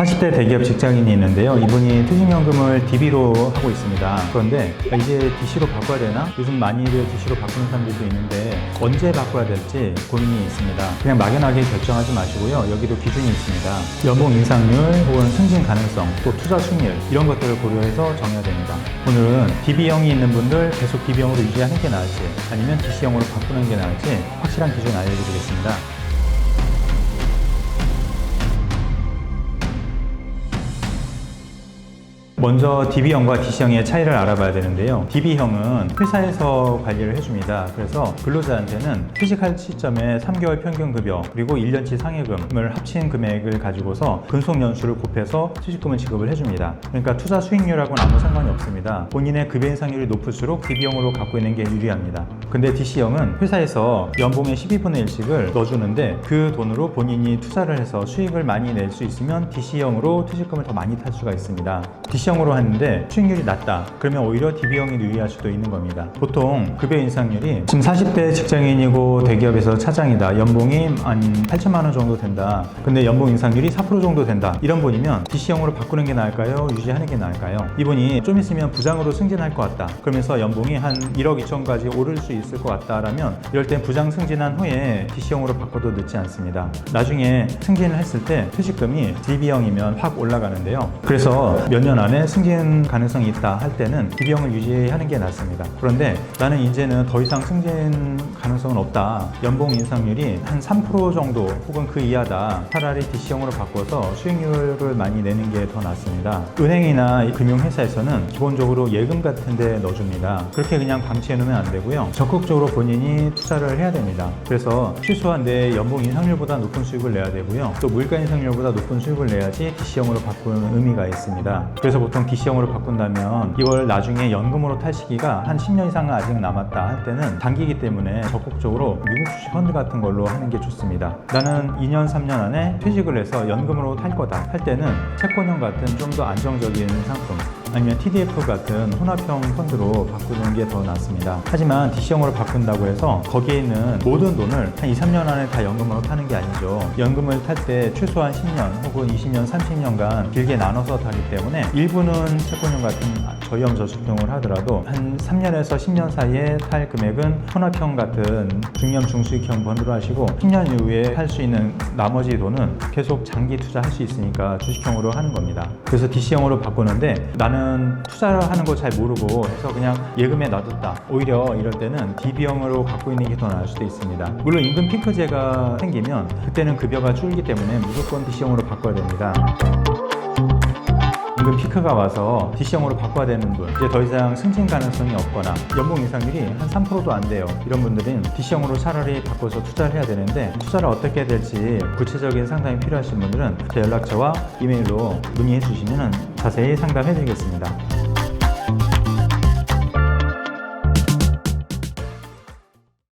40대 대기업 직장인이 있는데요. 이분이 퇴직연금을 DB로 하고 있습니다. 그런데 이제 DC로 바꿔야 되나? 요즘 많이들 DC로 바꾸는 사람들도 있는데 언제 바꿔야 될지 고민이 있습니다. 그냥 막연하게 결정하지 마시고요. 여기도 기준이 있습니다. 연봉 인상률 혹은 승진 가능성 또 투자 수익률 이런 것들을 고려해서 정해야 됩니다. 오늘은 DB형이 있는 분들 계속 DB형으로 유지하는 게 나을지 아니면 DC형으로 바꾸는 게 나을지 확실한 기준 알려드리겠습니다. 먼저 DB형과 DC형의 차이를 알아봐야 되는데요. DB형은 회사에서 관리를 해줍니다. 그래서 근로자한테는 퇴직할 시점에 3개월 평균 급여 그리고 1년치 상해금을 합친 금액을 가지고서 근속 연수를 곱해서 퇴직금을 지급을 해줍니다. 그러니까 투자 수익률하고는 아무 상관이 없습니다. 본인의 급여 인상률이 높을수록 DB형으로 갖고 있는 게 유리합니다. 근데 DC형은 회사에서 연봉의 12분의 1씩을 넣어주는데 그 돈으로 본인이 투자를 해서 수익을 많이 낼 수 있으면 DC형으로 퇴직금을 더 많이 탈 수가 있습니다. DC형으로 하는데 수익률이 낮다. 그러면 오히려 DB형이 유리할 수도 있는 겁니다. 보통 급여 인상률이 지금 40대 직장인이고 대기업에서 차장이다. 연봉이 한 8천만 원 정도 된다. 근데 연봉 인상률이 4% 정도 된다. 이런 분이면 DC형으로 바꾸는 게 나을까요? 유지하는 게 나을까요? 이분이 좀 있으면 부장으로 승진할 것 같다. 그러면서 연봉이 한 1억 2천까지 오를 수 있을 것 같다라면 이럴 땐 부장 승진한 후에 DC형으로 바꿔도 늦지 않습니다. 나중에 승진을 했을 때 퇴직금이 DB형이면 확 올라가는데요. 그래서 몇 년 안에 승진 가능성이 있다 할 때는 DB형을 유지하는 게 낫습니다. 그런데 나는 이제는 더 이상 승진 가능성은 없다. 연봉 인상률이 한 3% 정도 혹은 그 이하다. 차라리 DC형으로 바꿔서 수익률을 많이 내는 게 더 낫습니다. 은행이나 이 금융회사에서는 기본적으로 예금 같은 데 넣어줍니다. 그렇게 그냥 방치해 놓으면 안 되고요. 적 극적으로 본인이 투자를 해야 됩니다. 그래서 최소한 내 연봉 인상률보다 높은 수익을 내야 되고요. 또 물가 인상률보다 높은 수익을 내야지 DC형으로 바꾸는 의미가 있습니다. 그래서 보통 DC형으로 바꾼다면 이걸 나중에 연금으로 탈 시기가 한 10년 이상은 아직 남았다 할 때는 단기이기 때문에 적극적으로 미국 주식 펀드 같은 걸로 하는 게 좋습니다. 나는 2년, 3년 안에 퇴직을 해서 연금으로 탈 거다 할 때는 채권형 같은 좀 더 안정적인 상품 아니면 TDF 같은 혼합형 펀드로 바꾸는 게 더 낫습니다. 하지만 DC형으로 바꾼다고 해서 거기에 있는 모든 돈을 한 2, 3년 안에 다 연금으로 타는 게 아니죠. 연금을 탈 때 최소한 10년 혹은 20년, 30년간 길게 나눠서 타기 때문에 일부는 채권형 같은 저위험 저축형을 하더라도 한 3년에서 10년 사이에 탈 금액은 혼합형 같은 중염 중수익형 펀드로 하시고 10년 이후에 탈 수 있는 나머지 돈은 계속 장기 투자할 수 있으니까 주식형으로 하는 겁니다. 그래서 DC형으로 바꾸는데 나는 투자를 하는 거잘 모르고 해서 그냥 예금에 놔뒀다. 오히려 이럴 때는 DB형으로 갖고 있는 게 더 나을 수도 있습니다. 물론 임금 피크제가 생기면 그때는 급여가 줄기 때문에 무조건 DC형으로 바꿔야 됩니다. 임금 피크가 와서 DC형으로 바꿔야 되는 분, 이제 더 이상 승진 가능성이 없거나 연봉 인상률이 한 3%도 안 돼요. 이런 분들은 DC형으로 차라리 바꿔서 투자를 해야 되는데 투자를 어떻게 해야 될지 구체적인 상담이 필요하신 분들은 제 연락처와 이메일로 문의해 주시면 자세히 상담해 드리겠습니다.